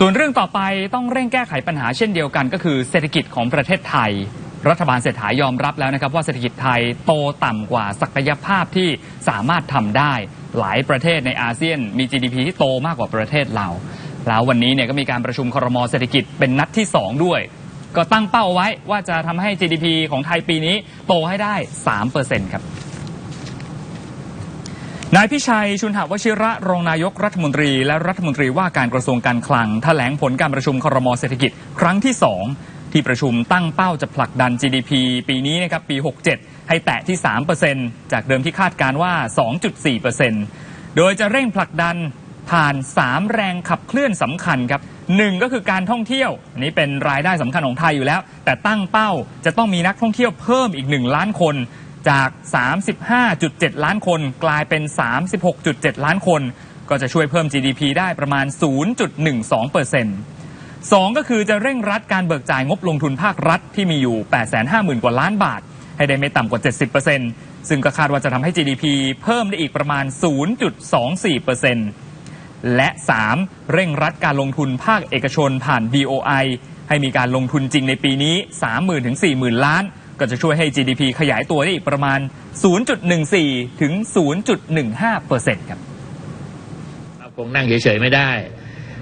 ส่วนเรื่องต่อไปต้องเร่งแก้ไขปัญหาเช่นเดียวกัน ก็คือเศรษฐกิจของประเทศไทย รัฐบาลเศรษฐายอมรับแล้วนะครับ ว่าเศรษฐกิจไทยโตต่ำกว่าศักยภาพที่สามารถทำได้ หลายประเทศในอาเซียนมี GDP ที่โตมากกว่าประเทศเรา แล้ววันนี้เนี่ยก็มีการประชุมครมเศรษฐกิจเป็นนัดที่ 2 ด้วย ก็ตั้งเป้าไว้ว่าจะทำให้ GDP ของไทยปีนี้โตให้ได้ 3%ครับ นายพิชัยชุนหวชิระรองนายกรัฐมนตรี และรัฐมนตรีว่าการกระทรวงการคลังแถลงผลการประชุมครมเศรษฐกิจครั้งที่ 2 ที่ประชุมตั้งเป้าจะผลักดัน GDP ปีนี้นะครับปี 67 ให้แตะที่ 3%จากเดิมที่คาดการว่า 2.4%โดยจะเร่งผลักดันผ่าน 3 แรงขับเคลื่อนสำคัญครับหนึ่งก็คือการท่องเที่ยว อันนี้เป็นรายได้สำคัญของไทยอยู่แล้ว แต่ตั้งเป้าจะต้องมีนักท่องเที่ยวเพิ่มอีก 1 ล้านคน จาก 35.7 ล้านคนกลายเป็น 36.7 ล้านคน ก็จะช่วยเพิ่ม GDP ได้ประมาณ 0.12%สองก็คือจะเร่งรัดการเบิกจ่ายงบลงทุนภาครัฐที่มีอยู่ 850,000 กว่าล้านบาท ให้ได้ไม่ต่ำกว่า 70%ซึ่งก็คาดว่าจะทำให้ GDP เพิ่มได้อีกประมาณ 0.24%และ 3. เร่งรัดการลงทุนภาคเอกชนผ่าน BOI ให้มีการลงทุนจริงในปีนี้ 30,000ถึง40,000 ล้าน ก็จะช่วยให้ GDP ขยายตัวได้อีกประมาณ 0.14 ถึง 0.15%ครับเราคงนั่งเฉยๆไม่ได้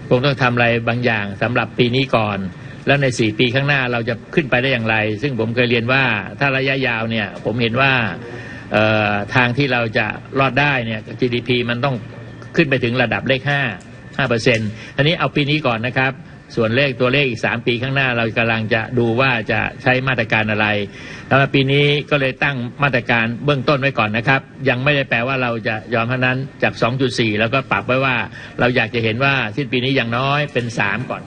คงต้องทำอะไรบางอย่างสำหรับปีนี้ก่อน แล้วใน 4 ปีข้างหน้าเราจะขึ้นไปได้อย่างไร ซึ่งผมเคยเรียนว่าถ้าระยะยาวเนี่ยผมเห็นว่าทางที่เราจะรอดได้เนี่ย GDP มันต้องขึ้นไปถึงระดับเลข 5 5เปอร์เซ็นต์อันนี้เอาปีนี้ก่อนนะครับ ส่วนเลขตัวเลขอีก 3 ปีข้างหน้าเรากำลังจะดูว่าจะใช้มาตรการอะไรแล้วปีนี้ก็เลยตั้งมาตรการเบื้องต้นไว้ก่อนนะครับ ยังไม่ได้แปลว่าเราจะยอมเท่านั้นจาก 2.4 แล้วก็ปรับไว้ว่า เราอยากจะเห็นว่าสิ้นปีนี้อย่างน้อยเป็น 3 ก่อน